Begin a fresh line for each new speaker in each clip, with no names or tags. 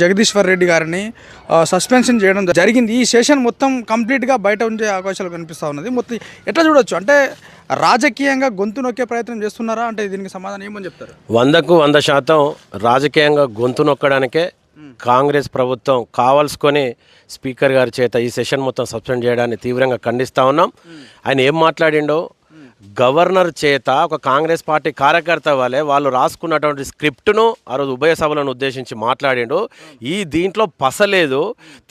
జగదీశ్వర్ రెడ్డి గారిని సస్పెన్షన్ చేయడం జరిగింది. ఈ సెషన్ మొత్తం కంప్లీట్గా బయట ఉండే అవకాశాలు కనిపిస్తూ ఉన్నది. మొత్తం ఎట్లా చూడొచ్చు? అంటే రాజకీయంగా గొంతు నొక్కే ప్రయత్నం చేస్తున్నారా? అంటే దీనికి సమాధానం ఏమని చెప్తారు?
వందకు వంద శాతం రాజకీయంగా గొంతు నొక్కడానికే కాంగ్రెస్ ప్రభుత్వం కావాల్సుకొని స్పీకర్ గారి చేత ఈ సెషన్ మొత్తం సస్పెండ్ చేయడాన్ని తీవ్రంగా ఖండిస్తా ఉన్నాం. ఆయన ఏం మాట్లాడిండో గవర్నర్ చేత ఒక కాంగ్రెస్ పార్టీ కార్యకర్త వలె వాళ్ళు రాసుకున్నటువంటి స్క్రిప్ట్ను ఆ రోజు ఉభయ సభలను ఉద్దేశించి మాట్లాడిండు. ఈ దీంట్లో పసలేదు.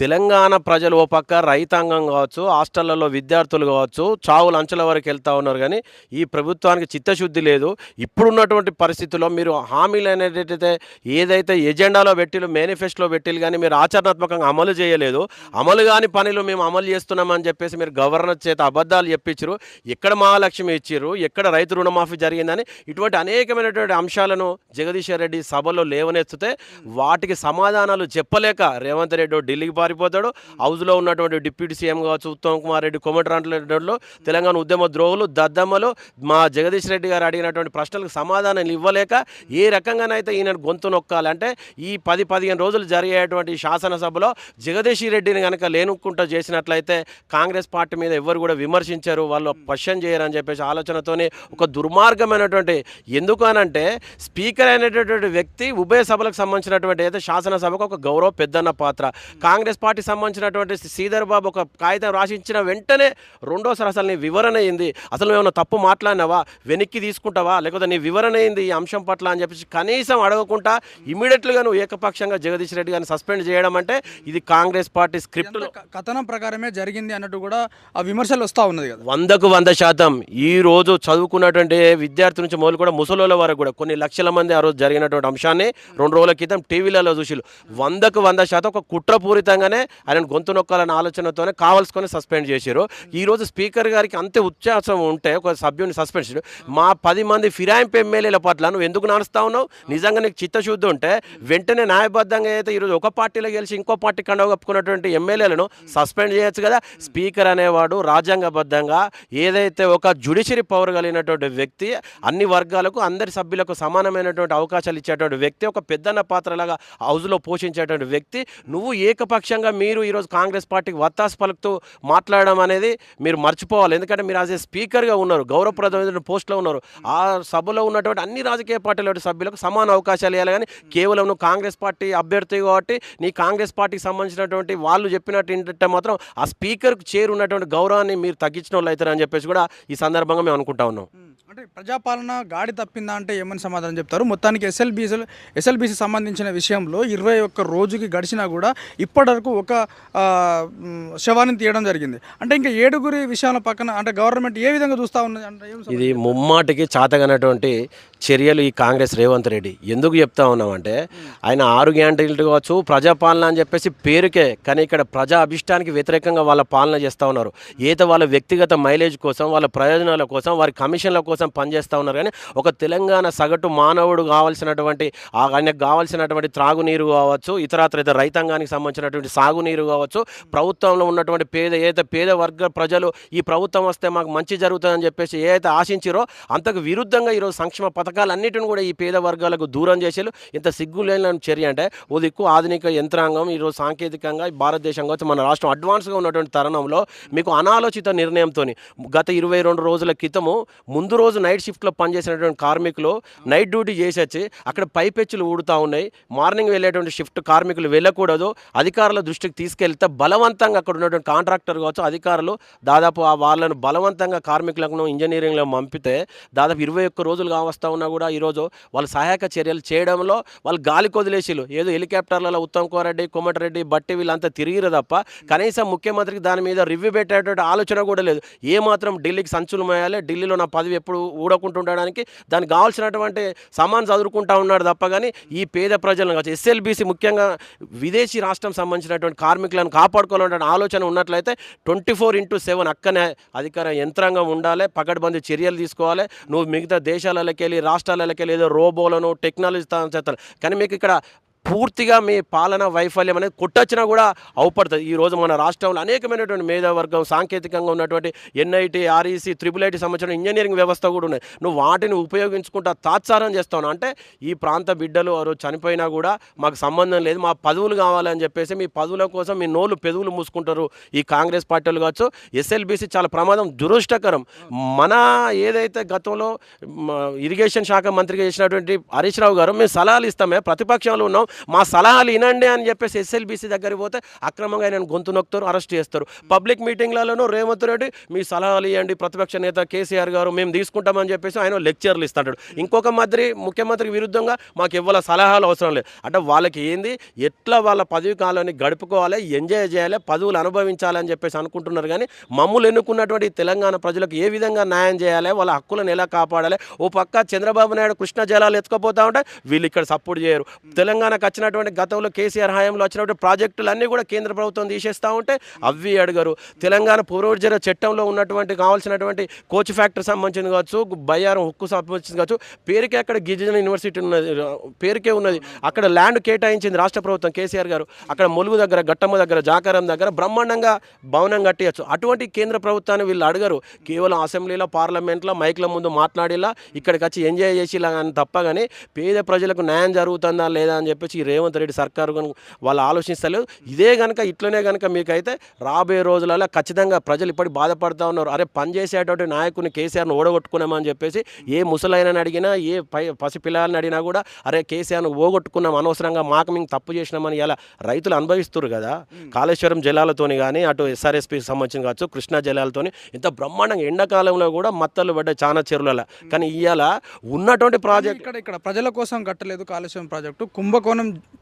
తెలంగాణ ప్రజలు ఓ పక్క రైతాంగం కావచ్చు హాస్టళ్ళలో విద్యార్థులు కావచ్చు చావులు అంచెల వరకు వెళ్తూ ఉన్నారు కానీ ఈ ప్రభుత్వానికి చిత్తశుద్ధి లేదు. ఇప్పుడున్నటువంటి పరిస్థితుల్లో మీరు హామీలు అనేటైతే ఏదైతే ఎజెండాలో పెట్టిలు మేనిఫెస్టోలో పెట్టిలు కానీ మీరు ఆచరణాత్మకంగా అమలు చేయలేదు. అమలు కాని పనులు మేము అమలు చేస్తున్నామని చెప్పేసి మీరు గవర్నర్ చేత అబద్ధాలు చెప్పించరు ఎక్కడ మహాలక్ష్మి ఇచ్చారు. ఎక్కడ రైతు రుణమాఫీ జరిగిందని ఇటువంటి అనేకమైనటువంటి అంశాలను జగదీశ్వర్ రెడ్డి సభలో లేవనెత్తితే వాటికి సమాధానాలు చెప్పలేక రేవంత్ రెడ్డి ఢిల్లీకి పారిపోతాడు. హౌస్లో ఉన్నటువంటి డిప్యూటీ సీఎం కావచ్చు ఉత్తమ్ కుమార్ రెడ్డి కొమటిరెడ్డిలో తెలంగాణ ఉద్యమ ద్రోహులు దద్దమ్మలు మా జగదీష్ రెడ్డి గారు అడిగినటువంటి ప్రశ్నలకు సమాధానాలు ఇవ్వలేక ఏ రకంగానైతే ఈయన గొంతు నొక్కాలంటే ఈ పది పదిహేను రోజులు జరిగేటువంటి శాసనసభలో జగదీష్ రెడ్డిని కనుక లేనుకుంటూ చేసినట్లయితే కాంగ్రెస్ పార్టీ మీద ఎవరు కూడా విమర్శించారు. వాళ్ళు క్వశ్చన్ చేయరని చెప్పేసి ఆలోచనతోనే ఒక దుర్మార్గమైనటువంటి ఎందుకు అనంటే స్పీకర్ అయినటువంటి వ్యక్తి ఉభయ సభలకు సంబంధించినటువంటి అయితే శాసనసభకు ఒక గౌరవ పెద్దన్న పాత్ర. కాంగ్రెస్ పార్టీ సంబంధించినటువంటి శ్రీధర్ బాబు ఒక కాగితం రాసించిన వెంటనే రెండోసారి అసలు నీ వివరణ అయింది అసలు ఏమైనా తప్పు మాట్లాడినావా? వెనక్కి తీసుకుంటావా? లేకపోతే నీ వివరణ అయింది ఈ అంశం పట్ల అని చెప్పేసి కనీసం అడగకుండా ఇమీడియట్గా నువ్వు ఏకపక్షంగా జగదీష్ రెడ్డి గారిని సస్పెండ్ చేయడం అంటే ఇది కాంగ్రెస్ పార్టీ స్క్రిప్ట్లో
క- కథనం ప్రకారమే జరిగింది అన్నట్టు కూడా ఆ విమర్శలు వస్తూ ఉన్నది కదా.
వందకు వంద శాతం ఈ ఈరోజు చదువుకున్నటువంటి విద్యార్థి నుంచి మొదలు కూడా ముసలోళ్ళ వరకు కూడా కొన్ని లక్షల మంది ఆ రోజు జరిగినటువంటి అంశాన్ని రెండు రోజుల క్రితం టీవీలలో చూసిలు వందకు వంద శాతం ఒక కుట్రపూరితంగానే ఆయన గొంతు నొక్కాలన్న ఆలోచనతోనే కావాల్సుకొని సస్పెండ్ చేశారు. ఈరోజు స్పీకర్ గారికి అంతే ఉత్సాహం ఉంటే ఒక సభ్యుని సస్పెండ్ చేశారు మా పది మంది ఫిరాయింపు ఎమ్మెల్యేల పట్ల నువ్వు ఎందుకు నడుస్తా ఉన్నావు? నిజంగా నీకు చిత్తశుద్ధి ఉంటే వెంటనే న్యాయబద్ధంగా అయితే ఈరోజు ఒక పార్టీలో గెలిచి ఇంకో పార్టీ కండవ కప్పుకున్నటువంటి ఎమ్మెల్యేలను సస్పెండ్ చేయొచ్చు కదా? స్పీకర్ అనేవాడు రాజ్యాంగబద్ధంగా ఏదైతే ఒక జుడిషియరీ పవర్ కలిగినటువంటి వ్యక్తి అన్ని వర్గాలకు అందరి సభ్యులకు సమానమైనటువంటి అవకాశాలు ఇచ్చేటువంటి వ్యక్తి ఒక పెద్దన్న పాత్రలాగా హౌస్లో పోషించేటువంటి వ్యక్తి. నువ్వు ఏకపక్షంగా మీరు ఈరోజు కాంగ్రెస్ పార్టీకి వత్తాసు పలుకుతూ మాట్లాడడం అనేది మీరు మర్చిపోవాలి. ఎందుకంటే మీరు యాజ్ ఏ స్పీకర్గా ఉన్నారు గౌరవప్రదమైన పోస్ట్లో ఉన్నారు. ఆ సభలో ఉన్నటువంటి అన్ని రాజకీయ పార్టీల సభ్యులకు సమాన అవకాశాలు ఇవ్వాలి కానీ కేవలం నువ్వు కాంగ్రెస్ పార్టీ అభ్యర్థి కాబట్టి నీ కాంగ్రెస్ పార్టీకి సంబంధించినటువంటి వాళ్ళు చెప్పినట్టు ఏంటంటే మాత్రం ఆ స్పీకర్కు చేరున్నటువంటి గౌరవాన్ని మీరు తగ్గించిన వాళ్ళు అవుతారని చెప్పేసి కూడా ఈ సందర్భంగా మేము అనుకుంటా ఉన్నాం.
అంటే ప్రజాపాలన గాడి తప్పిందా అంటే ఏమని సమాధానం చెప్తారు? మొత్తానికి ఎస్ఎల్బీసీ ఎస్ఎల్బీసీ సంబంధించిన విషయంలో ఇరవై ఒక్క రోజుకి గడిచినా కూడా ఇప్పటివరకు ఒక శవాన్ని తీయడం జరిగింది. అంటే ఇంకా ఏడుగురి విషయాల పక్కన అంటే గవర్నమెంట్ ఏ విధంగా చూస్తూ ఉన్నది అంటే
ఇది ముమ్మాటికి చాతగనటువంటి చర్యలు ఈ కాంగ్రెస్ రేవంత్ రెడ్డి. ఎందుకు చెప్తా ఉన్నామంటే ఆయన ఆరు గ్యారంటీలు కావచ్చు ప్రజాపాలన అని చెప్పేసి పేరుకే కానీ ఇక్కడ ప్రజా అభిష్టానికి వ్యతిరేకంగా వాళ్ళ పాలన చేస్తూ ఉన్నారు. ఏదో వాళ్ళ వ్యక్తిగత మైలేజ్ కోసం వాళ్ళ ప్రయోజనాల కోసం వారి కమిషన్ల కోసం పనిచేస్తూ ఉన్నారు. కానీ ఒక తెలంగాణ సగటు మానవుడు కావాల్సినటువంటి ఆయనకు కావాల్సినటువంటి త్రాగునీరు కావచ్చు ఇతరత్ర ఇతర రైతాంగానికి సంబంధించినటువంటి సాగునీరు కావచ్చు ప్రభుత్వంలో ఉన్నటువంటి పేద ఏదైతే పేద వర్గ ప్రజలు ఈ ప్రభుత్వం వస్తే మాకు మంచి జరుగుతుందని చెప్పేసి ఏదైతే ఆశించారో అంతకు విరుద్ధంగా ఈరోజు సంక్షేమ పథకాలన్నిటిని కూడా ఈ పేద వర్గాలకు దూరం చేసేలు. ఇంత సిగ్గులేని చర్య అంటే ఓ దిక్కు ఆధునిక యంత్రాంగం ఈరోజు సాంకేతికంగా ఈ భారతదేశం కావచ్చు మన రాష్ట్రం అడ్వాన్స్గా ఉన్నటువంటి తరుణంలో మీకు అనాలోచిత నిర్ణయంతో గత ఇరవై రెండు రోజుల క్రితము ముందు రోజు రోజు నైట్ షిఫ్ట్లో పనిచేసినటువంటి కార్మికులు నైట్ డ్యూటీ చేసి అక్కడ పైపెచ్చులు ఊడుతూ ఉన్నాయి. మార్నింగ్ వెళ్ళేటువంటి షిఫ్ట్ కార్మికులు వెళ్ళకూడదు. అధికారుల దృష్టికి తీసుకెళ్తే బలవంతంగా అక్కడ ఉన్నటువంటి కాంట్రాక్టర్ కావచ్చు అధికారులు దాదాపు ఆ వాళ్ళను బలవంతంగా కార్మికులను ఇంజనీరింగ్లో పంపితే దాదాపు ఇరవై ఒక్క రోజులు కావస్తా ఉన్నా కూడా ఈరోజు వాళ్ళు సహాయక చర్యలు చేయడంలో వాళ్ళు గాలి కొదిలేసిలు. ఏదో హెలికాప్టర్లలో ఉత్తమ్ కుమార్ రెడ్డి కోమటిరెడ్డి బట్టి వీళ్ళంతా తిరిగిరు తప్ప కనీసం ముఖ్యమంత్రికి దాని మీద రివ్యూ పెట్టేటువంటి ఆలోచన కూడా లేదు. ఏ మాత్రం ఢిల్లీకి సంచులు మోయాలి ఢిల్లీలో నా పదవి ఎప్పుడు ఊడకుంటుండడానికి దానికి కావాల్సినటువంటి సమాన్ చదువుకుంటా ఉన్నాడు తప్ప కానీ ఈ పేద ప్రజలను కావచ్చు ఎస్ఎల్బీసీ ముఖ్యంగా విదేశీ రాష్ట్రం సంబంధించినటువంటి కార్మికులను కాపాడుకోవాలనే ఆలోచన ఉన్నట్లయితే ట్వంటీ ఫోర్ ఇంటూ సెవెన్ అక్కనే అధికార యంత్రాంగం ఉండాలి పకడ్బందీ చర్యలు తీసుకోవాలి. నువ్వు మిగతా దేశాలకెళ్ళి వెళ్ళి ఏదో రోబోలను టెక్నాలజీ చేస్తారు కానీ మీకు ఇక్కడ పూర్తిగా మీ పాలన వైఫల్యం అనేది కొట్టొచ్చినా కూడా అవుపడుతుంది. ఈ రోజు మన రాష్ట్రంలో అనేకమైనటువంటి మేధావర్గం సాంకేతికంగా ఉన్నటువంటి ఎన్ఐటి ఆర్ఈసి త్రిబుల్ ఐటీ సంబంధించిన ఇంజనీరింగ్ వ్యవస్థ కూడా ఉన్నాయి. నువ్వు వాటిని ఉపయోగించుకుంటా తాత్సారం చేస్తావు. అంటే ఈ ప్రాంత బిడ్డలు వారు చనిపోయినా కూడా మాకు సంబంధం లేదు. మా పదవులు కావాలని చెప్పేసి మీ పదవుల కోసం మీ నోళ్ళు పెదవులు మూసుకుంటారు. ఈ కాంగ్రెస్ పార్టీలు కావచ్చు ఎస్ఎల్బీసీ చాలా ప్రమాదం దురదృష్టకరం. మన ఏదైతే గతంలో ఇరిగేషన్ శాఖ మంత్రిగా చేసినటువంటి హరీష్ రావు గారు మేము సలహాలు ఇస్తామే ప్రతిపక్షంలో ఉన్నాం. మా సలహాలు వినండి అని చెప్పేసి ఎస్ఎల్బీసీ దగ్గరికి పోతే అక్రమంగా ఆయన గొంతు నొక్కుతారు అరెస్ట్ చేస్తారు. పబ్లిక్ మీటింగ్లలోనూ రేవంత్ రెడ్డి మీ సలహాలు ఇవ్వండి ప్రతిపక్ష నేత కేసీఆర్ గారు మేము తీసుకుంటామని చెప్పేసి ఆయన లెక్చర్లు ఇస్తాడు ఇంకొక మంత్రి ముఖ్యమంత్రికి విరుద్ధంగా మాకు ఇవ్వాల సలహాలు అవసరం లేదు. అంటే వాళ్ళకి ఏంది? ఎట్లా వాళ్ళ పదవి కాలాన్ని గడుపుకోవాలి ఎంజాయ్ చేయాలి పదవులు అనుభవించాలని చెప్పేసి అనుకుంటున్నారు కానీ మమ్మల్ని ఎన్నుకున్నటువంటి తెలంగాణ ప్రజలకు ఏ విధంగా న్యాయం చేయాలి వాళ్ళ హక్కులను ఎలా కాపాడాలి? ఓ పక్క చంద్రబాబు నాయుడు కృష్ణ జలాలు ఎత్తుకపోతా ఉంటే వీళ్ళు ఇక్కడ సపోర్ట్ చేయరు. తెలంగాణ తెలంగాణకు వచ్చినటువంటి గతంలో కేసీఆర్ హయాంలో వచ్చినటువంటి ప్రాజెక్టులు అన్నీ కూడా కేంద్ర ప్రభుత్వం తీసేస్తూ ఉంటే అవి అడగరు. తెలంగాణ పూర్వజర చట్టంలో ఉన్నటువంటి కావాల్సినటువంటి కోచ్ ఫ్యాక్టరీ సంబంధించింది కావచ్చు బయ్యారం హుక్కు సంబంధించింది కావచ్చు పేరుకే అక్కడ గిరిజన యూనివర్సిటీ ఉన్నది పేరుకే ఉన్నది. అక్కడ ల్యాండ్ కేటాయించింది రాష్ట్ర ప్రభుత్వం కేసీఆర్ గారు. అక్కడ ములుగు దగ్గర గట్టమ్మ దగ్గర జాకారం దగ్గర బ్రహ్మాండంగా భవనం కట్టేయచ్చు. అటువంటి కేంద్ర ప్రభుత్వాన్ని వీళ్ళు అడగరు. కేవలం అసెంబ్లీలో పార్లమెంట్లో మైక్ల ముందు మాట్లాడేలా ఇక్కడికి వచ్చి ఎంజాయ్ చేసేలా కానీ తప్ప కానీ పేద ప్రజలకు న్యాయం జరుగుతుందా లేదా అని చెప్పి ఈ రేవంత్ రెడ్డి సర్కారు కనుక వాళ్ళు ఆలోచిస్తలేదు ఇదే కనుక ఇట్లనే కనుక మీకైతే రాబోయే రోజులలో ఖచ్చితంగా ప్రజలు ఇప్పటికి బాధపడుతూ ఉన్నారు. అరే పనిచేసేటువంటి నాయకుని కేసీఆర్ను ఓడగొట్టుకున్నామని చెప్పేసి ఏ ముసలైనని అడిగినా ఏ పై పసిపిల్లలని అడిగినా కూడా అరే కేసీఆర్ను ఓగొట్టుకున్నాం అనవసరంగా మాకు మేము తప్పు చేసినామని ఇలా రైతులు అనుభవిస్తున్నారు కదా. కాళేశ్వరం జలాలతోని కానీ అటు ఎస్ఆర్ఎస్పి సంబంధించిన కావచ్చు కృష్ణా జలాలతోని ఇంత బ్రహ్మాండంగా ఎండాకాలంలో కూడా మత్తలు పడ్డాయి చాలా చెరువుల కానీ ఇవాళ ఉన్నటువంటి ప్రాజెక్ట్
ఇక్కడ ఇక్కడ ప్రజల కోసం కట్టలేదు కాళేశ్వరం ప్రాజెక్టు. కుంభకోణం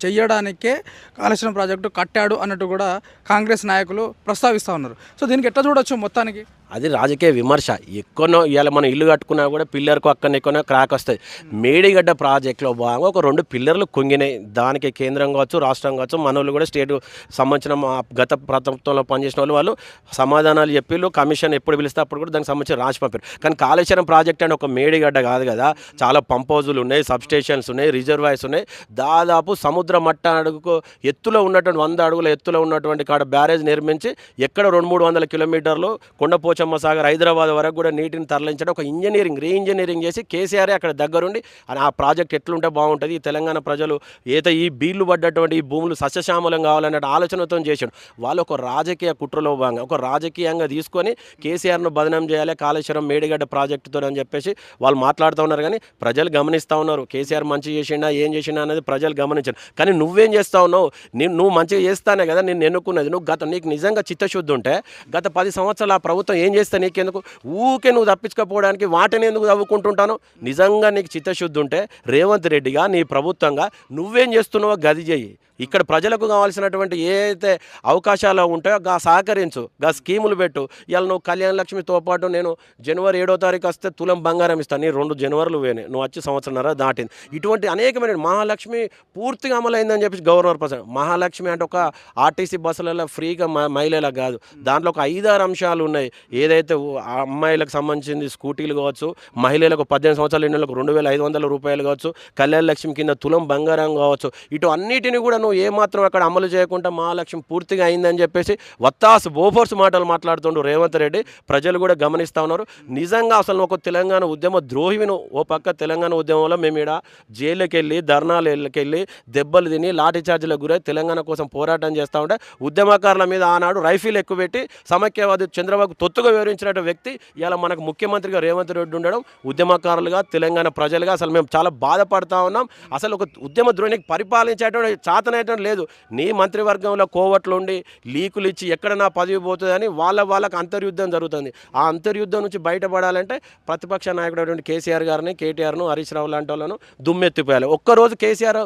చేయడానికే కాళేశ్వరం ప్రాజెక్టు కట్టాడు అన్నట్టు కూడా కాంగ్రెస్ నాయకులు ప్రస్తావిస్తూ ఉన్నారు. సో దీనికి ఎట్లా చూడొచ్చు మొత్తానికి?
అది రాజకీయ విమర్శ. ఎక్కడో ఇవాళ మనం ఇల్లు కట్టుకున్నా కూడా పిల్లర్కు అక్కడ ఎక్కడో క్రాక్ వస్తుంది మేడిగడ్డ ప్రాజెక్టులో భాగంగా ఒక రెండు పిల్లర్లు కుంగినాయి. దానికి కేంద్రం కావచ్చు రాష్ట్రం కావచ్చు మనోళ్ళు కూడా స్టేట్ సంబంధించిన మా గత ప్రభుత్వంలో పనిచేసిన వాళ్ళు వాళ్ళు సమాధానాలు చెప్పిళ్ళు కమిషన్ ఎప్పుడు పిలిస్తే అప్పుడు కూడా దానికి సంబంధించి రాసి పంపారు. కానీ కాళేశ్వరం ప్రాజెక్ట్ అంటే ఒక మేడిగడ్డ కాదు కదా. చాలా పంప్ హౌజులు ఉన్నాయి సబ్ స్టేషన్స్ ఉన్నాయి రిజర్వాయర్స్ ఉన్నాయి. దాదాపు సముద్ర మట్ట అడుగుకు ఎత్తులో ఉన్నటువంటి వంద అడుగుల ఎత్తులో ఉన్నటువంటి కాడ బ్యారేజ్ నిర్మించి ఎక్కడ రెండు మూడు వందల కిలోమీటర్లు కొండపోచమ్మ సాగర్ హైదరాబాద్ వరకు కూడా నీటిని తరలించడం ఒక ఇంజనీరింగ్ రీ ఇంజనీరింగ్ చేసి కేసీఆర్ అక్కడ దగ్గరుండి ఆ ప్రాజెక్ట్ ఎట్లుంటే బాగుంటుంది ఈ తెలంగాణ ప్రజలు ఏత ఈ బీళ్ళు పడ్డటువంటి ఈ భూములు సస్యశ్యామలం కావాలనే ఆలోచనతో చేశాడు. వాళ్ళు ఒక రాజకీయ కుట్రలో భాగంగా ఒక రాజకీయంగా తీసుకొని కేసీఆర్ను బదనం చేయాలి కాళేశ్వరం మేడిగడ్డ ప్రాజెక్టుతో అని చెప్పేసి వాళ్ళు మాట్లాడుతూ ఉన్నారు. కానీ ప్రజలు గమనిస్తూ ఉన్నారు కేసీఆర్ మంచి చేసిండా ఏం చేసిండా అనేది ప్రజలు గమనించారు. కానీ నువ్వేం చేస్తా ఉన్నావు? నేను నువ్వు మంచిగా చేస్తానే కదా నేను ఎన్నుకున్నది. నువ్వు గత నీకు నిజంగా చిత్తశుద్ధి ఉంటే గత పది సంవత్సరాలు ఆ ప్రభుత్వం ఏం చేస్తా నీకెందుకు? ఊకే నువ్వు తప్పించుకోపోవడానికి వాటిని ఎందుకు తవ్వుకుంటుంటాను? నిజంగా నీకు చిత్తశుద్ధి ఉంటే రేవంత్ రెడ్డిగా నీ ప్రభుత్వంగా నువ్వేం చేస్తున్నావో గది చేయి. ఇక్కడ ప్రజలకు కావాల్సినటువంటి ఏదైతే అవకాశాలు ఉంటాయో గా సహకరించు గా స్కీములు పెట్టు. ఇవాళ నువ్వు కళ్యాణ లక్ష్మితో పాటు నేను జనవరి ఏడో తారీఖు వస్తే తులం బంగారం ఇస్తాను నీ రెండు జనవరిలు వేనే నువ్వు వచ్చి సంవత్సరంన్నర దాటింది. ఇటువంటి అనేకమైన మహాలక్ష్మి పూర్తిగా అమలైందని చెప్పేసి గవర్నర్ ప్రసాద్ మహాలక్ష్మి అంటే ఒక ఆర్టీసీ బస్సులలో ఫ్రీగా మ- మహిళలకు కాదు. దాంట్లో ఒక ఐదారు అంశాలు ఉన్నాయి. ఏదైతే అమ్మాయిలకు సంబంధించింది స్కూటీలు కావచ్చు మహిళలకు పద్దెనిమిది సంవత్సరాల ఎన్నికలకు రెండు వేల ఐదు వందల రూపాయలు కావచ్చు కళ్యాణ లక్ష్మి కింద తులం బంగారం కావచ్చు ఇటు అన్నిటిని కూడా నువ్వు ఏమాత్రం అక్కడ అమలు చేయకుండా మహాలక్ష్మి పూర్తిగా అయిందని చెప్పేసి వత్తాసు బోఫోర్స్ మాటలు మాట్లాడుతుండు రేవంత్ రెడ్డి. ప్రజలు కూడా గమనిస్తూ ఉన్నారు. నిజంగా అసలు ఒక తెలంగాణ ఉద్యమ ద్రోహిను ఓ పక్క తెలంగాణ ఉద్యమంలో మేము ఇక్కడ జైలుకి వెళ్ళి ధర్నాలకు వెళ్ళి దెబ్బలు తిని లాఠీ చార్జీలకు గురై తెలంగాణ కోసం పోరాటం చేస్తూ ఉంటే ఉద్యమకారుల మీద ఆనాడు రైఫిల్ ఎక్కువ పెట్టి సమైక్యవాది చంద్రబాబు తొత్తుగా వివరించిన వ్యక్తి. ఇలా మనకు ముఖ్యమంత్రిగా రేవంత్ రెడ్డి ఉండడం ఉద్యమకారులుగా తెలంగాణ ప్రజలుగా అసలు మేము చాలా బాధపడతా ఉన్నాం. అసలు ఒక ఉద్యమ ద్రోహిని పరిపాలించేటువంటి అనేటం లేదు. నీ మంత్రివర్గంలో కోవట్లు ఉండి లీకులు ఇచ్చి ఎక్కడ నా పదవి పోతుందని వాళ్ళ వాళ్ళకి అంతర్యుద్ధం జరుగుతుంది. ఆ అంతర్యుద్ధం నుంచి బయటపడాలంటే ప్రతిపక్ష నాయకుడు అయినటువంటి కేసీఆర్ గారిని కేటీఆర్ను హరీష్ రావు లాంటి వాళ్ళను దుమ్మెత్తిపోయాలి. ఒక్కరోజు కేసీఆర్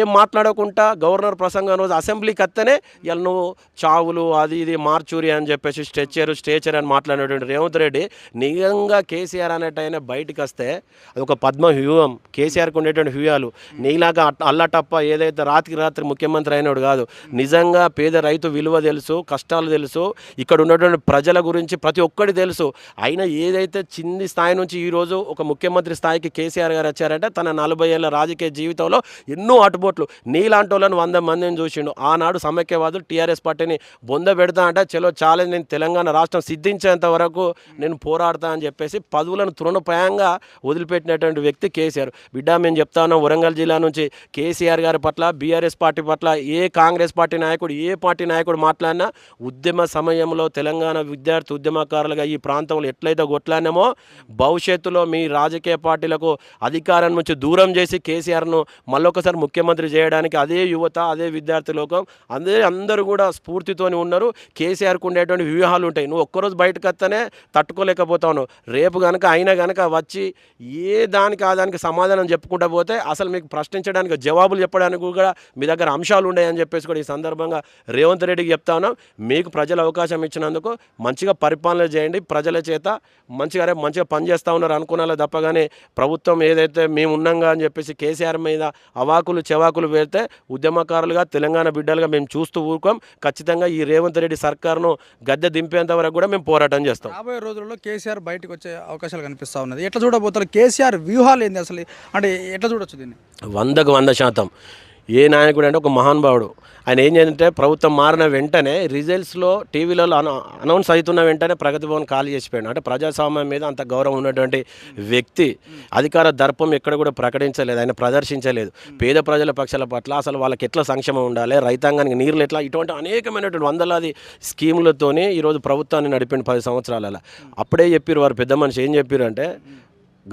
ఏం మాట్లాడకుండా గవర్నర్ ప్రసంగం రోజు అసెంబ్లీకి వస్తేనే ఇలా నువ్వు చావులు అది ఇది మార్చూరి అని చెప్పేసి స్ట్రెచ్చర్ స్ట్రేచర్ అని మాట్లాడినటువంటి రేవంత్ రెడ్డి నిజంగా కేసీఆర్ అనేట బయటకు వస్తే అది ఒక పద్మ వ్యూహం కేసీఆర్కి ఉండేటువంటి వ్యూహాలు. నీలాగా అల్లటప్ప ఏదైతే రాత్రికి రాత్రి ముఖ్యమంత్రి అయినాడు కాదు. నిజంగా పేద రైతు విలువ తెలుసు కష్టాలు తెలుసు. ఇక్కడ ఉన్నటువంటి ప్రజల గురించి ప్రతి ఒక్కటి తెలుసు. అయినా ఏదైతే చిన్ని స్థాయి నుంచి ఈరోజు ఒక ముఖ్యమంత్రి స్థాయికి కేసీఆర్ గారు వచ్చారంటే తన నలభై ఏళ్ళ రాజకీయ జీవితంలో ఎన్నో అటుపోట్లు నీలాంటి వాళ్ళని వంద మందిని చూసిండు. ఆనాడు సమైక్యవాదులు టీఆర్ఎస్ పార్టీని బొంద పెడతా అంటే చలో ఛాలెంజ్ నేను తెలంగాణ రాష్ట్రం సిద్ధించేంత వరకు నేను పోరాడతా అని చెప్పేసి పదవులను తృణప్రాయంగా వదిలిపెట్టినటువంటి వ్యక్తి కేసీఆర్. బిడ్డ మేము చెప్తా ఉన్నాం వరంగల్ జిల్లా నుంచి కేసీఆర్ గారి పట్ల బీఆర్ఎస్ పార్టీ పట్ల ఏ కాంగ్రెస్ పార్టీ నాయకుడు ఏ పార్టీ నాయకుడు మాట్లాడినా ఉద్యమ సమయంలో తెలంగాణ విద్యార్థి ఉద్యమకారులుగా ఈ ప్రాంతంలో ఎట్లయితే కొట్లాడినామో భవిష్యత్తులో మీ రాజకీయ పార్టీలకు అధికారం నుంచి దూరం చేసి కేసీఆర్ను మళ్ళొకసారి ముఖ్యమంత్రి చేయడానికి అదే యువత అదే విద్యార్థి లోకం అదే అందరూ కూడా స్ఫూర్తితోనే ఉన్నారు. కేసీఆర్కు ఉండేటువంటి వ్యూహాలు ఉంటాయి. నువ్వు ఒక్కరోజు బయటకు వస్తేనే తట్టుకోలేకపోతావు. రేపు కనుక అయినా కనుక వచ్చి ఏ దానికి ఆ దానికి సమాధానం చెప్పుకుంటా పోతే అసలు మీకు ప్రశ్నించడానికి జవాబులు చెప్పడానికి కూడా మీ దగ్గర అంశాలు ఉన్నాయని చెప్పేసి కూడా ఈ సందర్భంగా రేవంత్ రెడ్డికి చెప్తా ఉన్నాం. మీకు ప్రజలు అవకాశం ఇచ్చినందుకు మంచిగా పరిపాలన చేయండి. ప్రజల చేత మంచిగా రేపు మంచిగా పనిచేస్తూ ఉన్నారు అనుకున్నాలో తప్పగానే ప్రభుత్వం ఏదైతే మేము ఉన్నాంగా అని చెప్పేసి కేసీఆర్ మీద అవాకులు చెవాకులు పెడితే ఉద్యమకారులుగా తెలంగాణ బిడ్డలుగా మేము చూస్తూ ఊరుకోం. ఖచ్చితంగా ఈ రేవంత్ రెడ్డి సర్కార్ను గద్దె దింపేంత వరకు కూడా మేము పోరాటం చేస్తాం.
రాబోయే రోజుల్లో కేసీఆర్ బయటకు వచ్చే అవకాశాలు కనిపిస్తూ ఉన్నది. ఎట్లా చూడబోతారు కేసీఆర్ వ్యూహాలు ఏంది అసలు? అంటే ఎట్లా చూడొచ్చు దీన్ని?
వందకు వంద శాతం. ఏ నాయకుడు అంటే ఒక మహానుభావుడు ఆయన ఏం చేయాలంటే ప్రభుత్వం మారిన వెంటనే రిజల్ట్స్లో టీవీలలో అనౌన్స్ అవుతున్న వెంటనే ప్రగతి భవన్ ఖాళీ చేసిపోయాడు. అంటే ప్రజాస్వామ్యం మీద అంత గౌరవం ఉన్నటువంటి వ్యక్తి అధికార దర్పం ఎక్కడ కూడా ప్రకటించలేదు ఆయన ప్రదర్శించలేదు. పేద ప్రజల పక్షాల పట్ల అసలు వాళ్ళకి ఎట్లా సంక్షేమం ఉండాలి రైతాంగానికి నీళ్ళు ఎట్లా ఇటువంటి అనేకమైనటువంటి వందలాది స్కీములతోనే ఈరోజు ప్రభుత్వాన్ని నడిపిండి పది సంవత్సరాల అప్పుడే చెప్పారు వారు పెద్ద మనిషి ఏం చెప్పారు అంటే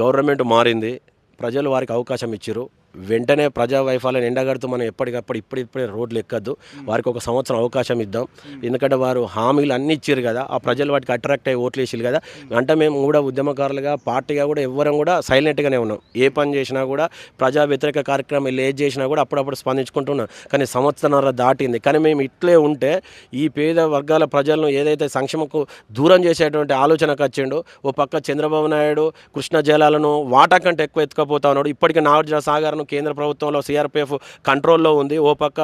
గవర్నమెంట్ మారింది ప్రజలు వారికి అవకాశం ఇచ్చారు వెంటనే ప్రజా వైఫల్యం ఎండగడుతూ మనం ఎప్పటికప్పుడు ఇప్పుడిప్పుడే రోడ్లు ఎక్కద్దు. వారికి ఒక సంవత్సరం అవకాశం ఇద్దాం. ఎందుకంటే వారు హామీలు అన్ని ఇచ్చారు కదా. ఆ ప్రజలు వాటికి అట్రాక్ట్ అయ్యి ఓట్లు వేసారు కదా. అంటే మేము కూడా ఉద్యమకారులుగా పార్టీగా కూడా ఎవ్వరం కూడా సైలెంట్గానే ఉన్నాం. ఏ పని చేసినా కూడా ప్రజా వ్యతిరేక కార్యక్రమాలు ఏది చేసినా కూడా అప్పుడప్పుడు స్పందించుకుంటున్నాం కానీ సంవత్సరాల దాటింది. కానీ మేము ఇట్లే ఉంటే ఈ పేద వర్గాల ప్రజలను ఏదైతే సంక్షేమకు దూరం చేసేటువంటి ఆలోచనకు వచ్చిండో ఓ పక్క చంద్రబాబు నాయుడు కృష్ణ జలాలను వాటా కంటే ఎక్కువ ఎత్తుకపోతా ఉన్నాడు. ఇప్పటికే నాగార్జున సాగర్ను కేంద్ర ప్రభుత్వంలో సిఆర్పిఎఫ్ కంట్రోల్లో ఉంది. ఓ పక్క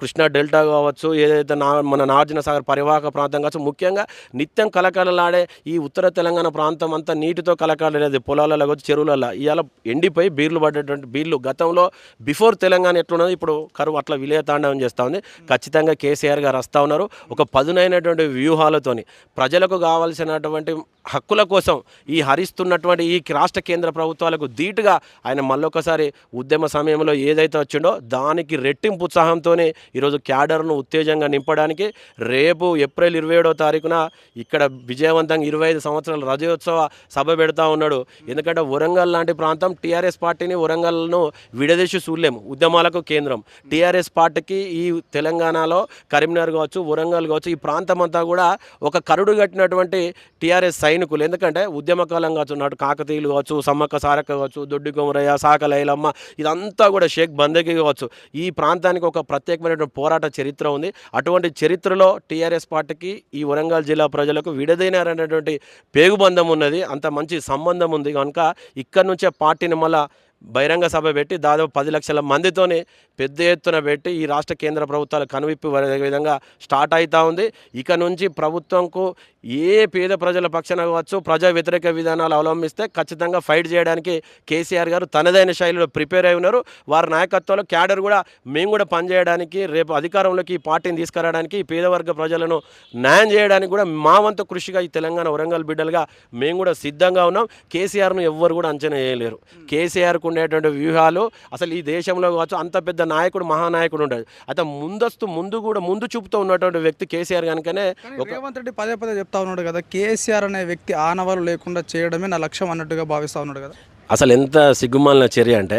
కృష్ణా డెల్టా కావచ్చు ఏదైతే నా మన నాగార్జున సాగర్ పరివాహక ప్రాంతం కావచ్చు ముఖ్యంగా నిత్యం కలకలలాడే ఈ ఉత్తర తెలంగాణ ప్రాంతం అంతా నీటితో కలకలలేదు. పొలాలలో కావచ్చు చెరువులలో ఇవాళ ఎండిపోయి బీర్లు పడ్డటువంటి బీర్లు గతంలో బిఫోర్ తెలంగాణ ఎట్లున్నది ఇప్పుడు కరువు అట్లా విలయతాండవం చేస్తూ ఉంది. ఖచ్చితంగా కేసీఆర్ గారు వస్తూ ఉన్నారు. ఒక పదునైనటువంటి వ్యూహాలతోని ప్రజలకు కావాల్సినటువంటి హక్కుల కోసం ఈ హరిస్తున్నటువంటి ఈ రాష్ట్ర కేంద్ర ప్రభుత్వాలకు ధీటుగా ఆయన మళ్ళొకసారి ఉద్యమ సమయంలో ఏదైతే వచ్చిండో దానికి రెట్టింపు ఉత్సాహంతోనే ఈరోజు క్యాడర్ను ఉత్తేజంగా నింపడానికి రేపు ఏప్రిల్ ఇరవై ఏడో తారీఖున ఇక్కడ విజయవంతంగా ఇరవై ఐదు సంవత్సరాల రజయోత్సవ సభ పెడతా ఉన్నాడు. ఎందుకంటే వరంగల్ లాంటి ప్రాంతం టీఆర్ఎస్ పార్టీని వరంగల్ను విడదీసి చూడలేము. ఉద్యమాలకు కేంద్రం. టీఆర్ఎస్ పార్టీకి ఈ తెలంగాణలో కరీంనగర్ కావచ్చు వరంగల్ కావచ్చు ఈ ప్రాంతం అంతా కూడా ఒక కరుడు కట్టినటువంటి టీఆర్ఎస్ సైనికులు. ఎందుకంటే ఉద్యమకాలం కావచ్చు నాటు కాకతీయులు కావచ్చు సమ్మక్క సారక్క కావచ్చు దొడ్డి కొమరయ్య సాకలైలమ్మ ఇదంతా కూడా షేక్ బందకి కావచ్చు. ఈ ప్రాంతానికి ఒక ప్రత్యేకమైనటువంటి పోరాట చరిత్ర ఉంది. అటువంటి చరిత్రలో టీఆర్ఎస్ పార్టీకి ఈ వరంగల్ జిల్లా ప్రజలకు విడదైనారనేటువంటి పేగుబంధం ఉన్నది. అంత మంచి సంబంధం ఉంది. కనుక ఇక్కడ నుంచే పార్టీని మళ్ళీ బహిరంగ సభ పెట్టి దాదాపు పది లక్షల మందితోనే పెద్ద ఎత్తున పెట్టి ఈ రాష్ట్ర కేంద్ర ప్రభుత్వాలు కనువిప్పి విధంగా స్టార్ట్ అవుతూ ఉంది. ఇక నుంచి ప్రభుత్వంకు ఏ పేద ప్రజల పక్షాన కావచ్చు ప్రజా వ్యతిరేక విధానాలు అవలంబిస్తే ఖచ్చితంగా ఫైట్ చేయడానికి కేసీఆర్ గారు తనదైన శైలిలో ప్రిపేర్ అయి ఉన్నారు. వారి నాయకత్వంలో క్యాడర్ కూడా మేము కూడా పనిచేయడానికి రేపు అధికారంలోకి ఈ పార్టీని తీసుకురావడానికి ఈ పేదవర్గ ప్రజలను న్యాయం చేయడానికి కూడా మా వంతు కృషిగా ఈ తెలంగాణ వరంగల్ బిడ్డలుగా మేము కూడా సిద్ధంగా ఉన్నాం. కేసీఆర్ను ఎవ్వరు కూడా అంచనా వేయలేరు. కేసీఆర్ ఉండేటువంటి వ్యూహాలు. అసలు ఈ దేశంలో కావచ్చు అంత పెద్ద నాయకుడు మహానాయకుడు ఉండదు అయితే ముందస్తు ముందు కూడా ముందు చూపుతూ ఉన్నటువంటి వ్యక్తి కేసీఆర్ కనుకనే
కానీ రేవంత్ రెడ్డి పదే పదే చెప్తా ఉన్నాడు కదా కేసీఆర్ అనే వ్యక్తి ఆనవాలు లేకుండా చేయడమే నా లక్ష్యం అన్నట్టుగా భావిస్తా ఉన్నాడు కదా.
అసలు ఎంత సిగ్గుమాలిన చర్య అంటే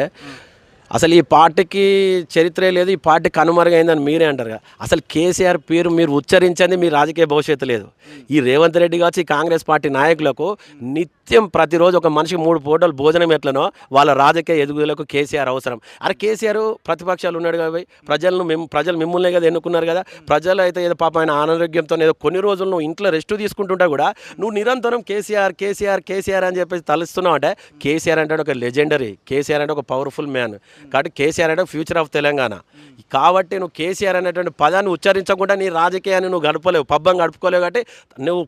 అసలు ఈ పార్టీకి చరిత్రే లేదు ఈ పార్టీ కనుమరుగైందని మీరే అంటారు కదా. అసలు కేసీఆర్ పేరు మీరు ఉచ్చరించండి మీ రాజకీయ భవిష్యత్తు లేదు. ఈ రేవంత్ రెడ్డి కావచ్చు ఈ కాంగ్రెస్ పార్టీ నాయకులకు నిత్యం ప్రతిరోజు ఒక మనిషికి మూడు పూటలు భోజనం ఎట్లనో వాళ్ళ రాజకీయ ఎదుగుదలకు కేసీఆర్ అవసరం. అరే కేసీఆర్ ప్రతిపక్షాలు ఉన్నాడు కాబట్టి ప్రజలను మేము ప్రజలు మిమ్మల్నే కదా ఎన్నుకున్నారు కదా. ప్రజలు అయితే ఏదో పాప ఆయన అనారోగ్యంతో ఏదో కొన్ని రోజులు నువ్వు ఇంట్లో రెస్ట్ తీసుకుంటుంటా కూడా నువ్వు నిరంతరం కేసీఆర్ కేసీఆర్ కేసీఆర్ అని చెప్పేసి తలుస్తున్నావు అంటే కేసీఆర్ అంటే ఒక లెజెండరీ కేసీఆర్ అంటే ఒక పవర్ఫుల్ మ్యాన్. కాబట్టి కేసీఆర్ అంటే ఫ్యూచర్ ఆఫ్ తెలంగాణ. కాబట్టి నువ్వు కేసీఆర్ అనేటువంటి పదాన్ని ఉచ్చరించకుండా నీ రాజకీయాన్ని నువ్వు గడపలేవు పబ్బం గడుపుకోలేవు కాబట్టి నువ్వు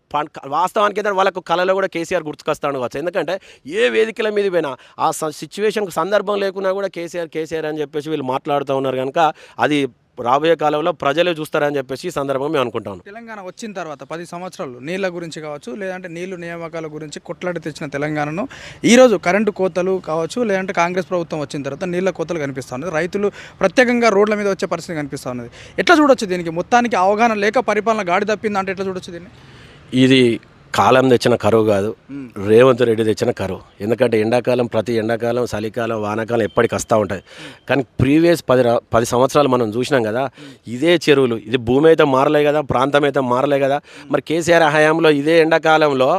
వాస్తవానికి ఏంటంటే వాళ్ళకు కళలో కూడా కేసీఆర్ గుర్తుకొస్తాడు కావచ్చు. ఎందుకంటే ఏ వేదికల మీద పోయినా ఆ సిచ్యువేషన్కి సందర్భం లేకున్నా కూడా కేసీఆర్ కేసీఆర్ అని చెప్పేసి వీళ్ళు మాట్లాడుతూ ఉన్నారు కనుక అది రాబోయే కాలంలో ప్రజలే చూస్తారని చెప్పేసి ఈ సందర్భం మేము అనుకుంటాం
తెలంగాణ వచ్చిన తర్వాత పది సంవత్సరాలు నీళ్ళ గురించి కావచ్చు లేదంటే నీళ్ళు నియామకాల గురించి కొట్లాడి తెచ్చిన తెలంగాణను ఈరోజు కరెంటు కోతలు కావచ్చు లేదంటే కాంగ్రెస్ ప్రభుత్వం వచ్చిన తర్వాత నీళ్ళ కోతలు కనిపిస్తూ ఉన్నది రైతులు ప్రత్యేకంగా రోడ్ల మీద వచ్చే పరిస్థితి కనిపిస్తూ ఉన్నది ఎట్లా చూడొచ్చు దీనికి? మొత్తానికి అవగాహన లేక పరిపాలన గాడి తప్పింది అంటే ఎట్లా చూడొచ్చు దీన్ని?
ఇది కాలం తెచ్చిన కరువు కాదు. రేవంత్ రెడ్డి తెచ్చిన కరువు. ఎందుకంటే ఎండాకాలం ప్రతి ఎండాకాలం చలికాలం వానాకాలం ఎప్పటికి వస్తూ ఉంటుంది కానీ ప్రీవియస్ పది పది సంవత్సరాలు మనం చూసినాం కదా ఇదే చెరువులు. ఇది భూమి అయితే మారలే కదా ప్రాంతం అయితే మారలే కదా. మరి కేసీఆర్ హయాంలో ఇదే ఎండాకాలంలో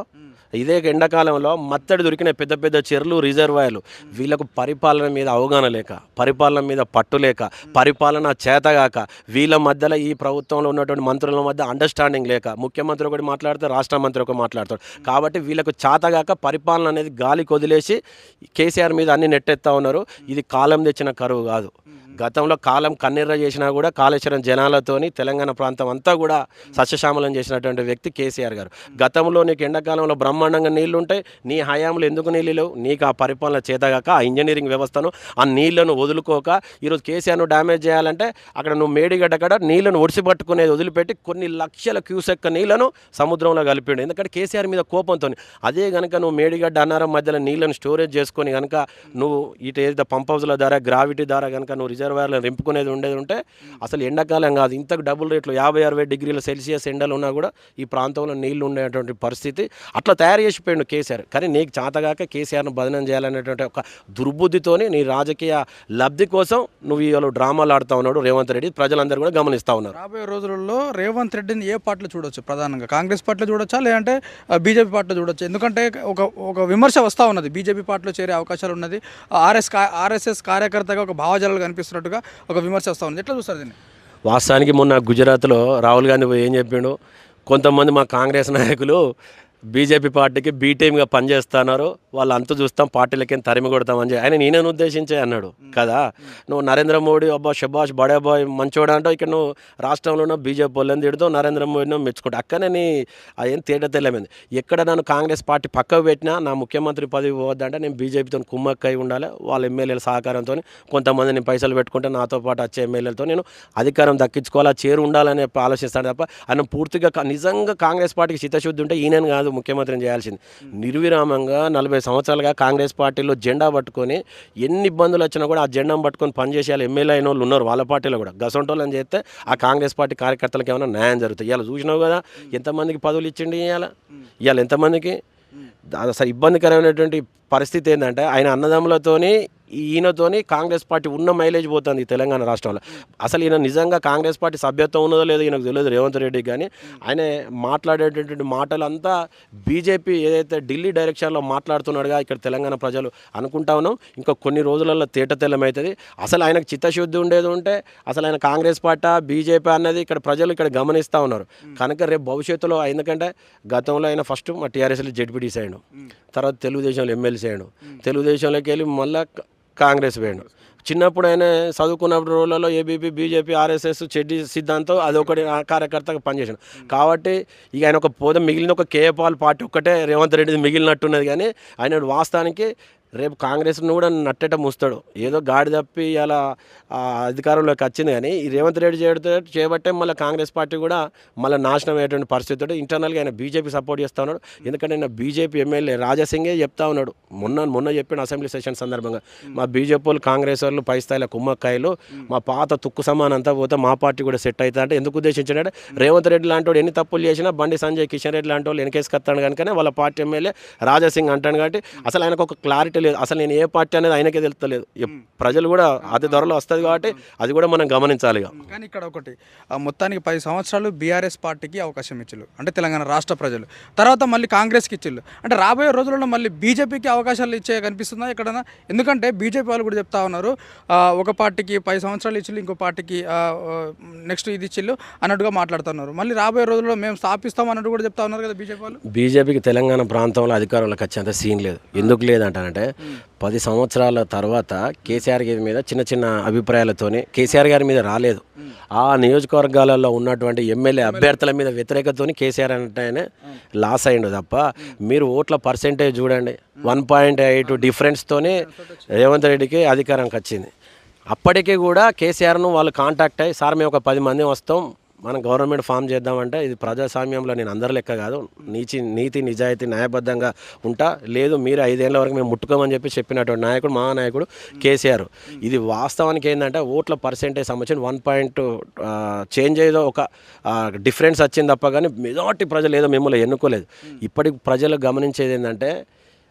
ఇదే ఎండాకాలంలో మత్తడి దొరికిన పెద్ద పెద్ద చెర్లు రిజర్వాయర్లు వీళ్ళకు పరిపాలన మీద అవగాహన లేక పరిపాలన మీద పట్టు లేక పరిపాలన చేతగాక వీళ్ళ మధ్యలో ఈ ప్రభుత్వంలో ఉన్నటువంటి మంత్రుల మధ్య అండర్స్టాండింగ్ లేక ముఖ్యమంత్రి ఒకటి మాట్లాడితే రాష్ట్ర మంత్రి ఒకటి మాట్లాడతాడు. కాబట్టి వీళ్ళకు చేతగాక పరిపాలన అనేది గాలికి వదిలేసి కేసీఆర్ మీద అన్ని నెట్టెత్తా ఉన్నారు. ఇది కాలం తెచ్చిన కరువు కాదు. గతంలో కాలం కన్నెర్ర చేసినా కూడా కాళేశ్వరం జనాలతోని తెలంగాణ ప్రాంతం అంతా కూడా సస్యశ్యామలం చేసినటువంటి వ్యక్తి కేసీఆర్ గారు. గతంలో నీకు ఎండాకాలంలో బ్రహ్మాండంగా నీళ్ళు ఉంటాయి నీ హయాంలో ఎందుకు నీళ్ళు లేవు? నీకు ఆ పరిపాలన చేతగాక ఆ ఇంజనీరింగ్ వ్యవస్థను ఆ నీళ్ళను వదులుకోక ఈరోజు కేసీఆర్ను డ్యామేజ్ చేయాలంటే అక్కడ నువ్వు మేడిగడ్డ కాడ నీళ్ళను ఒడిసి పట్టుకునేది వదిలిపెట్టి కొన్ని లక్షల క్యూసెక్క నీళ్ళను సముద్రంలో కలిపిండు. ఎందుకంటే కేసీఆర్ మీద కోపంతో అదే కనుక నువ్వు మేడిగడ్డ అన్నారం మధ్యలో నీళ్ళను స్టోరేజ్ చేసుకొని కనుక నువ్వు ఇటు ఏదైతే పంప్ హౌస్ల ద్వారా గ్రావిటీ ద్వారా కనుక నువ్వు రిజర్వ్ రిజర్వాయర్లను నింపుకునేది ఉండేది ఉంటే అసలు ఎండాకాలం కాదు. ఇంతకు డబుల్ రేట్లు యాభై అరవై డిగ్రీల సెల్సియస్ ఎండలు ఉన్నా కూడా ఈ ప్రాంతంలో నీళ్ళు ఉండేటువంటి పరిస్థితి. అట్లా తయారు చేసిపోయాడు కేసీఆర్. కానీ నీకు చాతగాక కేసీఆర్ను బదనం చేయాలనేటువంటి ఒక దుర్బుద్ధితోని నీ రాజకీయ లబ్ధి కోసం నువ్వు ఇవాళ డ్రామాలు ఆడుతా ఉన్నాడు రేవంత్ రెడ్డి. ప్రజలందరూ కూడా గమనిస్తూ ఉన్నారు.
రాబోయే రోజులలో రేవంత్ రెడ్డిని ఏ పార్టీలో చూడొచ్చు ప్రధానంగా? కాంగ్రెస్ పార్టీలో చూడొచ్చా? లేదంటే బీజేపీ పార్టీలో చూడొచ్చు? ఎందుకంటే ఒక ఒక విమర్శ వస్తూ ఉన్నది. బీజేపీ పార్టీలో చేరే అవకాశాలు ఉన్నది. ఆర్ఎస్ ఆర్ఎస్ఎస్ కార్యకర్తగా ఒక భావజాలాలు చేస్తున్నట్టుగా ఒక విమర్శ వస్తూ ఉంది. ఎట్లా చూస్తారు దీన్ని?
వాస్తవానికి మొన్న గుజరాత్లో రాహుల్ గాంధీ ఏం చెప్పిండు కొంతమంది మా కాంగ్రెస్ నాయకులు బీజేపీ పార్టీకి బీ టీమ్గా పనిచేస్తున్నారు వాళ్ళు అంత చూస్తాం పార్టీలకి తరిమి కొడతామని చెప్పి. ఆయన నేనని ఉద్దేశించే అన్నాడు. కదా? నువ్వు నరేంద్ర మోడీ అబ్బా షబాష్ బడే బాయ్ మంచోడు అంటావు ఇక్కడ నువ్వు రాష్ట్రంలో ఉన్న బీజేపీ వాళ్ళని తిడుతావు నరేంద్ర మోడీని మెచ్చుకుంటా అక్కనే నీ అదేం తేట తెల్లమైంది ఎక్కడ నన్ను కాంగ్రెస్ పార్టీ పక్కకు పెట్టినా నా ముఖ్యమంత్రి పదవి పోవద్దంటే నేను బీజేపీతో కుమ్మక్కై ఉండాలి. వాళ్ళ ఎమ్మెల్యేల సహకారంతో కొంతమంది నేను పైసలు పెట్టుకుంటే నాతో పాటు వచ్చే ఎమ్మెల్యేలతో నేను అధికారం దక్కించుకోవాలా చేరు ఉండాలని ఆలోచిస్తాను తప్ప ఆయన పూర్తిగా నిజంగా కాంగ్రెస్ పార్టీకి చిత్తశుద్ధి ఉంటే ఈయనని కాదు ముఖ్యమంత్రిని చేయాల్సింది. నిర్విరామంగా నలభై సంవత్సరాలుగా కాంగ్రెస్ పార్టీలో జెండా పట్టుకొని ఎన్ని ఇబ్బందులు వచ్చినా కూడా ఆ జెండాను పట్టుకొని పనిచేసే వాళ్ళు ఎమ్మెల్యే అయిన వాళ్ళు ఉన్నారు వాళ్ళ పార్టీలో కూడా. గసంటోళ్ళని చేస్తే ఆ కాంగ్రెస్ పార్టీ కార్యకర్తలకు ఏమైనా న్యాయం జరుగుతుంది. ఇవాళ చూసినావు కదా ఎంతమందికి పదవులు ఇచ్చిండి ఇవాళ? ఇవాళ ఎంతమందికి? అసలు ఇబ్బందికరమైనటువంటి పరిస్థితి ఏంటంటే ఆయన అన్నదమ్ములతోని ఈయనతోని కాంగ్రెస్ పార్టీ ఉన్న మైలేజ్ పోతుంది ఈ తెలంగాణ రాష్ట్రంలో. అసలు ఈయన నిజంగా కాంగ్రెస్ పార్టీ సభ్యత్వం ఉన్నదో లేదో ఈయనకు తెలియదు రేవంత్ రెడ్డి కానీ. ఆయన మాట్లాడేటటువంటి మాటలంతా బీజేపీ ఏదైతే ఢిల్లీ డైరెక్షన్లో మాట్లాడుతున్నాడుగా ఇక్కడ తెలంగాణ ప్రజలు అనుకుంటా ఉన్నాం. ఇంకా కొన్ని రోజులలో తేట తెల్లమవుతుంది అసలు ఆయనకు చిత్తశుద్ధి ఉండేది ఉంటే అసలు ఆయన కాంగ్రెస్ పార్టీ బీజేపీ అన్నది ఇక్కడ ప్రజలు ఇక్కడ గమనిస్తూ ఉన్నారు. కనుక రేపు భవిష్యత్తులో ఎందుకంటే గతంలో ఆయన ఫస్ట్ మా టీఆర్ఎస్లో జడ్పీటీసీ అయ్యాడు తర్వాత తెలుగుదేశంలో ఎమ్మెల్సీ అయ్యాడు తెలుగుదేశంలోకి వెళ్ళి మళ్ళీ కాంగ్రెస్ పోయాడు చిన్నప్పుడు ఆయన చదువుకున్నప్పుడు రోజులలో ఏబీపీ బీజేపీ ఆర్ఎస్ఎస్ చెడ్డి సిద్ధాంతం అదొకటి ఒకటి కార్యకర్తగా పనిచేసాడు కాబట్టి ఇక ఆయన ఒక పోద మిగిలిన ఒక కేపాల్ పార్టీ ఒక్కటే రేవంత్ రెడ్డి మిగిలినట్టున్నది కానీ ఆయన వాస్తవానికి రేపు కాంగ్రెస్ను కూడా నట్టేట మూస్తాడు. ఏదో గాడి తప్పి అలా అధికారంలోకి వచ్చింది కానీ ఈ రేవంత్ రెడ్డి చేయడంతో చేయబట్టే మళ్ళీ కాంగ్రెస్ పార్టీ కూడా మళ్ళీ నాశనం అయ్యేటువంటి పరిస్థితి ఇంటర్నల్గా ఆయన బీజేపీ సపోర్ట్ చేస్తూ ఉన్నాడు. ఎందుకంటే ఆయన బీజేపీ ఎమ్మెల్యే రాజాసింగే చెప్తా ఉన్నాడు. మొన్న మొన్న చెప్పిన అసెంబ్లీ సెషన్ సందర్భంగా. మా బీజేపీ వాళ్ళు కాంగ్రెస్ వాళ్ళు పై స్థాయిలో కుమ్మక్కాయలు మా పాత తుక్కు సమానం అంతా పోతే మా పార్టీ కూడా సెట్ అవుతుంది అంటే ఎందుకు ఉద్దేశించాడంటే రేవంత్ రెడ్డి లాంటి ఎన్ని తప్పులు చేసినా బండి సంజయ్ కిషన్ రెడ్డి లాంటి వాళ్ళు వెనకేసుకొస్తాడు కనుకనే వాళ్ళ పార్టీ ఎమ్మెల్యే రాజాసింగ్ అంటాడు కాబట్టి అసలు ఆయనకు ఒక క్లారిటీ లేదు అసలు నేను ఏ పార్టీ అనేది ఆయనకే తెలుస్తలేదు. ప్రజలు కూడా అతి త్వరలో వస్తుంది కాబట్టి అది కూడా మనం గమనించాలి.
కానీ ఇక్కడ ఒకటి మొత్తానికి పది సంవత్సరాలు బీఆర్ఎస్ పార్టీకి అవకాశం ఇచ్చిళ్ళు. అంటే తెలంగాణ రాష్ట్ర ప్రజలు. తర్వాత మళ్ళీ కాంగ్రెస్కి ఇచ్చిళ్ళు. అంటే రాబోయే రోజుల్లో మళ్ళీ బీజేపీకి అవకాశాలు ఇచ్చే కనిపిస్తుందా ఎక్కడైనా ఎందుకంటే బీజేపీ వాళ్ళు కూడా చెప్తా ఉన్నారు ఒక పార్టీకి పది సంవత్సరాలు ఇచ్చిళ్ళు ఇంకో పార్టీకి నెక్స్ట్ ఇది ఇచ్చిళ్ళు అన్నట్టుగా మాట్లాడుతున్నారు మళ్ళీ రాబోయే రోజుల్లో మేము స్థాపిస్తాం అన్నట్టు కూడా చెప్తా ఉన్నారు కదా బీజేపీ వాళ్ళు?
బీజేపీకి తెలంగాణ ప్రాంతంలో అధికారంలోకి వచ్చేంత సీన్ లేదు. ఎందుకు లేదంటానంటే పది సంవత్సరాల తర్వాత కేసీఆర్ గారి మీద చిన్న చిన్న అభిప్రాయాలతోని కేసీఆర్ గారి మీద రాలేదు. ఆ నియోజకవర్గాలలో ఉన్నటువంటి ఎమ్మెల్యే అభ్యర్థుల మీద వ్యతిరేకతోని కేసీఆర్ అంటే లాస్ అయ్యిండు తప్ప మీరు ఓట్ల పర్సెంటేజ్ చూడండి. వన్ పాయింట్ ఎయిట్ డిఫరెన్స్తోనే రేవంత్ రెడ్డికి అధికారంకి వచ్చింది. అప్పటికీ కూడా కేసీఆర్ను వాళ్ళు కాంటాక్ట్ అయ్యి సార్ మేము ఒక పది మంది వస్తాం. మనం గవర్నమెంట్ ఫామ్ చేద్దామంటే ఇది ప్రజాస్వామ్యంలో నేను అందరి లెక్క కాదు. నీచి నీతి నిజాయితీ న్యాయబద్ధంగా ఉంటా. లేదు మీరు ఐదేళ్ళ వరకు మేము ముట్టుకోమని చెప్పి చెప్పినటువంటి నాయకుడు మా నాయకుడు కేసీఆర్. ఇది వాస్తవానికి ఏంటంటే ఓట్ల పర్సెంటేజ్ సంబంధించిన వన్ పాయింట్ చేంజ్ ఏదో ఒక డిఫరెన్స్ వచ్చింది తప్ప కానీ మెజార్టీ ప్రజలు ఏదో మిమ్మల్ని ఎన్నుకోలేదు. ఇప్పటికి ప్రజలు గమనించేది ఏంటంటే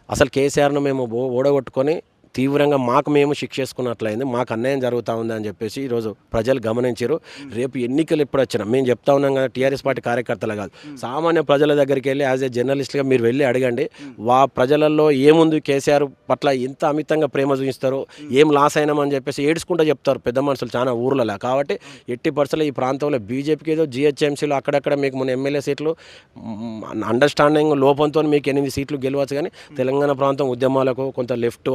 అసలు కేసీఆర్ను మేము ఓడగొట్టుకొని తీవ్రంగా మాకు మేము శిక్షేసుకున్నట్లయింది మాకు అన్యాయం జరుగుతూ ఉంది అని చెప్పేసి ఈరోజు ప్రజలు గమనించారు రేపు ఎన్నికలు ఎప్పుడు వచ్చినా మేము చెప్తా ఉన్నాం కదా టీఆర్ఎస్ పార్టీ కార్యకర్తలు కాదు. సామాన్య ప్రజల దగ్గరికి వెళ్ళి యాజ్ ఏ జర్నలిస్ట్గా మీరు వెళ్ళి అడగండి. వా ప్రజలలో ఏముంది కేసీఆర్ పట్ల ఎంత అమితంగా ప్రేమ చూపిస్తారు ఏం లాస్ అయినామని చెప్పేసి ఏడ్చుకుంటూ చెప్తారు పెద్ద మనుషులు చాలా ఊర్లలో. కాబట్టి ఎట్టి పర్సెంట్ ఈ ప్రాంతంలో బీజేపీకి ఏదో జిహెచ్ఎంసీలో అక్కడక్కడ మీకు మన ఎమ్మెల్యే సీట్లు అండర్స్టాండింగ్ లోపంతో మీకు ఎనిమిది సీట్లు గెలవచ్చు కానీ తెలంగాణ ప్రాంతం ఉద్యమాలకు కొంత లెఫ్ట్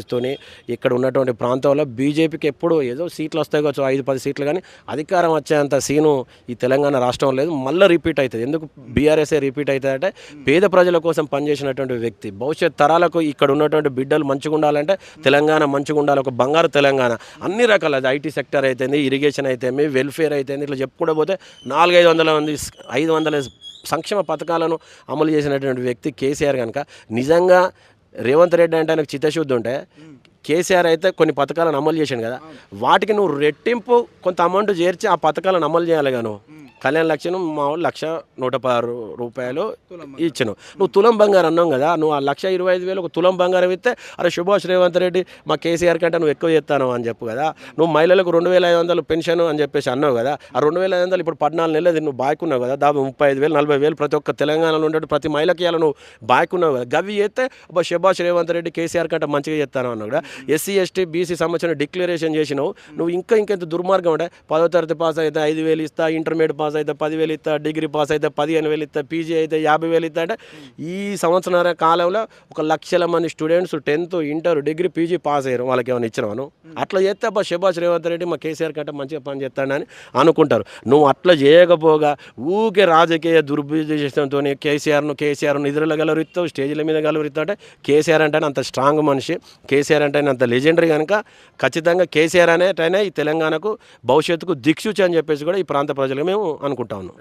ఐడియాలజీతోని ఇక్కడ ఉన్నటువంటి ప్రాంతంలో బీజేపీకి ఎప్పుడు ఏదో సీట్లు వస్తాయి కావచ్చు ఐదు పది సీట్లు కానీ అధికారం వచ్చేంత సీను ఈ తెలంగాణ రాష్ట్రం లేదు. మళ్ళీ రిపీట్ అవుతుంది. ఎందుకు బీఆర్ఎస్ఏ రిపీట్ అవుతుంది అంటే పేద ప్రజల కోసం పనిచేసినటువంటి వ్యక్తి. భవిష్యత్ తరాలకు ఇక్కడ ఉన్నటువంటి బిడ్డలు మంచిగా ఉండాలంటే తెలంగాణ మంచిగా ఉండాలి. ఒక బంగారు తెలంగాణ. అన్ని రకాల అది ఐటీ సెక్టర్ అయితేంది ఇరిగేషన్ అయితేమి వెల్ఫేర్ అయితేంది ఇట్లా చెప్పుకుంటూ పోతే నాలుగైదు వందల మంది ఐదు వందల సంక్షేమ పథకాలను అమలు చేసినటువంటి వ్యక్తి కేసీఆర్ కనుక నిజంగా రేవంత్ రెడ్డి అంటే ఆయనకు చిత్తశుద్ధి ఉంటే కేసీఆర్ అయితే కొన్ని పథకాలను అమలు చేశాను కదా. వాటికి నువ్వు రెట్టింపు కొంత అమౌంట్ చేర్చి ఆ పథకాలను అమలు చేయాలి గాను కళ్యాణ లక్ష్యం మా లక్ష నూట పదహారు రూపాయలు ఇచ్చాను నువ్వు తులం బంగారం అన్నావు కదా నువ్వు ఆ లక్ష ఇరవై ఐదు వేలు ఒక తులం బంగారం ఇస్తే అరే సుభాష్ రేవంత్ రెడ్డి మా కేసీఆర్ కంటే నువ్వు ఎక్కువ చేస్తాను అని చెప్పు కదా. నువ్వు మహిళలకు రెండు వేల ఐదు వందలు పెన్షన్ అని చెప్పేసి అన్నావు కదా. ఆ రెండు వేల ఐదు వందలు ఇప్పుడు పద్నాలుగు నెలలు నువ్వు బాయ్కున్నావు కదా. దాదాపు ముప్పై ఐదు వేలు నలభై వేలు ప్రతి ఒక్క తెలంగాణలో ఉండే ప్రతి మహిళకి ఇవాళ నువ్వు బాయ్కున్నావు కదా. గవి చేస్తే సుభాష్ రేవంత్ రెడ్డి కేసీఆర్ కంటే మంచిగా చేస్తాను అన్నావు కదా. ఎస్సీ ఎస్టీ బీసీ సంబంధించిన డిక్లరేషన్ చేసినావు. నువ్వు ఇంకా ఇంకెంత దుర్మార్గం అంటే పదో తరగతి పాస్ అయితే ఐదు వేలు ఇస్తా ఇంటర్మీడియట్ పాస్ అయితే పదివేలు ఇస్తా డిగ్రీ పాస్ అయితే పదిహేను వేలు ఇస్తా పీజీ అయితే యాభై వేలు ఇస్తా అంటే ఈ సంవత్సరాల కాలంలో ఒక లక్షల మంది students tenth inter degree PG pass అయ్యారు. వాళ్ళకి ఏమైనా ఇచ్చినాను అట్లా చేస్తే అబ్బా సుభాష్ రేవంత్ రెడ్డి మా కేసీఆర్ కంటే మంచిగా పని చేస్తాడని అనుకుంటారు. నువ్వు అట్లా చేయకపోగా ఊకే రాజకీయ దుర్బుద్ధితో కేసీఆర్ను కేసీఆర్ను నిధుల గలవరిస్తావు స్టేజ్ల మీద గలవరిస్తావు అంటే కేసీఆర్ అంటే అంత స్ట్రాంగ్ మనిషి. కేసీఆర్ అంటే అంత లెజెండరీ కనుక ఖచ్చితంగా కేసీఆర్ అనేటనే ఈ తెలంగాణకు భవిష్యత్తుకు దిక్సూచి అని చెప్పేసి కూడా ఈ ప్రాంత ప్రజలు మేము అనుకుంటా ఉన్నాం.